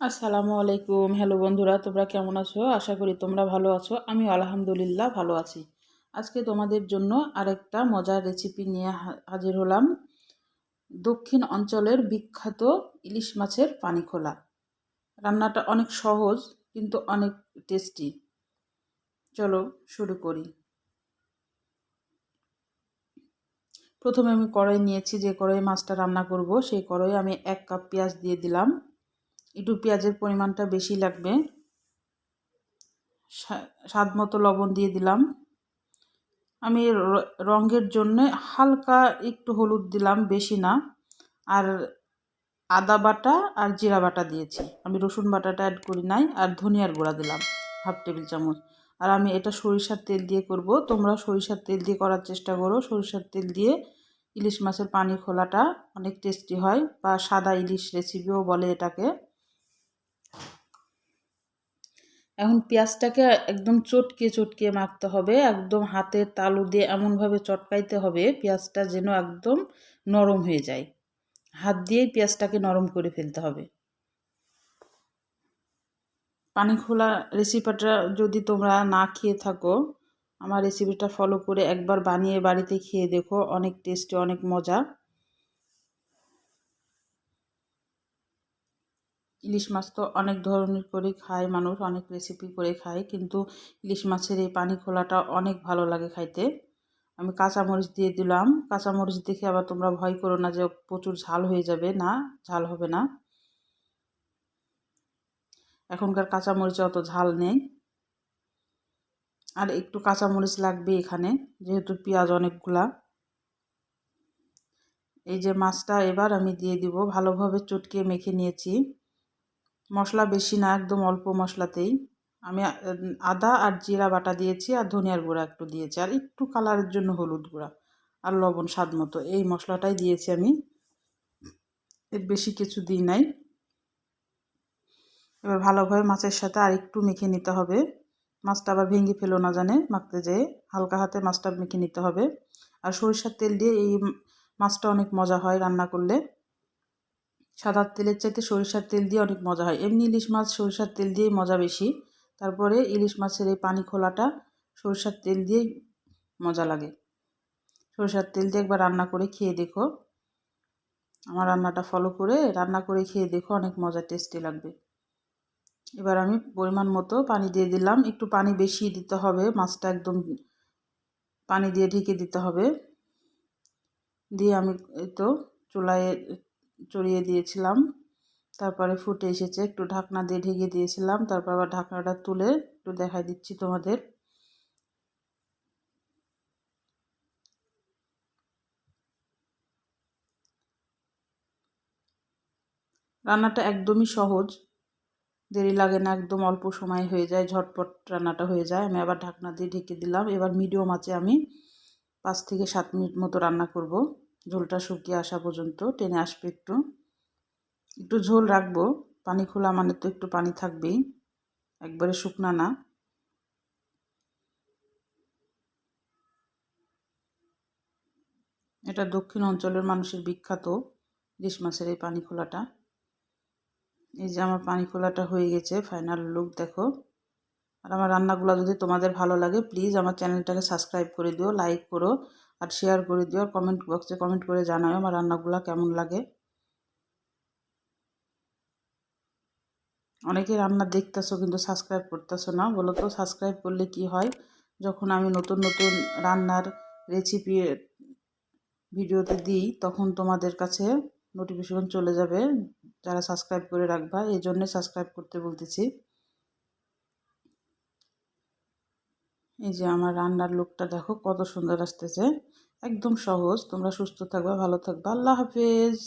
আসসালামু আলাইকুম। হ্যালো বন্ধুরা, তোমরা কেমন আছো? আশা করি তোমরা ভালো আছো। আমি আলহামদুলিল্লাহ ভালো আছি। আজকে তোমাদের জন্য আরেকটা মজার রেসিপি নিয়ে হাজির হলাম। দক্ষিণ অঞ্চলের বিখ্যাত ইলিশ মাছের পানি খোলা রান্নাটা অনেক সহজ, কিন্তু অনেক টেস্টি চলো শুরু করি। প্রথমে আমি কড়াই নিয়েছি, যে কড়াই মাছটা রান্না করব, সেই কড়াই আমি এক কাপ পেঁয়াজ দিয়ে দিলাম। একটু পেঁয়াজের পরিমাণটা বেশি লাগবে। স্বাদ মতো লবণ দিয়ে দিলাম। আমি রঙের জন্য হালকা একটু হলুদ দিলাম, বেশি না। আর আদা বাটা আর জিরা বাটা দিয়েছি। আমি রসুন বাটাটা অ্যাড করি নাই, আর ধনিয়ার গুঁড়া দিলাম হাফ টেবিল চামচ। আর আমি এটা সরিষার তেল দিয়ে করব। তোমরা সরিষার তেল দিয়ে করার চেষ্টা করো। সরিষার তেল দিয়ে ইলিশ মাছের পানি খোলাটা অনেক টেস্টি হয়, বা সাদা ইলিশ রেসিপিও বলে এটাকে। এখন পেঁয়াজটাকে একদম চটকে চটকে মাখতে হবে। একদম হাতের তালু দিয়ে এমনভাবে চটকাইতে হবে, পেঁয়াজটা যেন একদম নরম হয়ে যায়। হাত দিয়েই পেঁয়াজটাকে নরম করে ফেলতে হবে। পানি খোলা রেসিপিটা যদি তোমরা না খেয়ে থাকো, আমার রেসিপিটা ফলো করে একবার বানিয়ে বাড়িতে খেয়ে দেখো, অনেক টেস্টি অনেক মজা। ইলিশ মাছ তো অনেক ধরনের করে খায়, মানুষ অনেক রেসিপি করে খায়, কিন্তু ইলিশ মাছের এই পানি খোলাটা অনেক ভালো লাগে খাইতে। আমি কাঁচামরিচ দিয়ে দিলাম। কাঁচামরিচ দেখে আবার তোমরা ভয় করো না যে প্রচুর ঝাল হয়ে যাবে। না, ঝাল হবে না। এখনকার কাঁচামরিচে অত ঝাল নেই। আর একটু কাঁচামরিচ লাগবে এখানে, যেহেতু পেঁয়াজ অনেকগুলা। এই যে মাছটা এবার আমি দিয়ে দিব। ভালোভাবে চটকে মেখে নিয়েছি। মশলা বেশি না, একদম অল্প মশলাতেই। আমি আদা আর জিরা বাটা দিয়েছি আর ধনিয়ার গুঁড়া একটু দিয়েছি। আর একটু কালারের জন্য হলুদ গুঁড়া আর লবণ স্বাদ মতো। এই মশলাটাই দিয়েছি আমি। এর বেশি কিছু দিই নাই। এবার ভালোভাবে মাছের সাথে আর একটু মেখে নিতে হবে। মাছটা আবার ভেঙে ফেলো না জানে, মাখতে যেয়ে হালকা হাতে মাছটা মেখে নিতে হবে। আর সরিষার তেল দিয়ে এই মাছটা অনেক মজা হয় রান্না করলে। সাদা তেলের চাইতে সরিষার তেল দিয়ে অনেক মজা হয়। এমনি ইলিশ মাছ সরিষার তেল দিয়েই মজা বেশি। তারপরে ইলিশ মাছের এই পানি খোলাটা সরিষার তেল দিয়েই মজা লাগে। সরিষার তেল দিয়ে একবার রান্না করে খেয়ে দেখো। আমার রান্নাটা ফলো করে, রান্না করে খেয়ে দেখো, অনেক মজা টেস্টি লাগবে। এবার আমি পরিমাণ মতো পানি দিয়ে দিলাম। একটু পানি বেশি দিতে হবে, মাছটা একদম পানি দিয়ে ঢেকে দিতে হবে। দিয়ে আমি তো চুলায় চড়িয়ে দিয়েছিলাম। তারপরে ফুটে এসেছে, একটু ঢাকনা দিয়ে ঢেকে দিয়েছিলাম। তারপর আবার ঢাকনাটা তুলে একটু দেখাই দিচ্ছি তোমাদের। রান্নাটা একদমই সহজ। দেরি লাগে না, একদম অল্প সময় হয়ে যায়, ঝটপট রান্নাটা হয়ে যায়। আমি আবার ঢাকনা দিয়ে ঢেকে দিলাম। এবার মিডিয়াম আছে আমি পাঁচ থেকে সাত মিনিট মতো রান্না করব। ঝোলটা শুকিয়ে আসা পর্যন্ত টেনে আসবে একটু। একটু ঝোল রাখব। পানি খোলা মানে তো একটু পানি থাকবেই। একবারে শুকনা না। এটা দক্ষিণ অঞ্চলের মানুষের বিখ্যাত ইলিশ মাছের এই পানি খোলাটা। এই যে আমার পানি খোলাটা হয়ে গেছে ফাইনাল লুক দেখো। আর আমার রান্নাগুলো যদি তোমাদের ভালো লাগে প্লিজ আমার চ্যানেলটাকে সাবস্ক্রাইব করে দিও লাইক করো। আর শেয়ার করে দিও আর কমেন্ট বক্সে কমেন্ট করে জানাও আমার রান্নাগুলো কেমন লাগে। অনেকে রান্না দেখতেছো কিন্তু সাবস্ক্রাইব করতেছো না বলো তো সাবস্ক্রাইব করলে কি হয়? যখন আমি নতুন নতুন রান্নার রেসিপি ভিডিওতে দিই, তখন তোমাদের কাছে নোটিফিকেশন চলে যাবে যারা সাবস্ক্রাইব করে রাখবা, এই জন্যে সাবস্ক্রাইব করতে বলতেছি। এই যে আমার রান্নার লুকটা দেখো, কত সুন্দর আসতেছে। একদম সহজ, তোমরা সুস্থ থাকবা, ভালো থাকবা। আল্লাহ হাফেজ।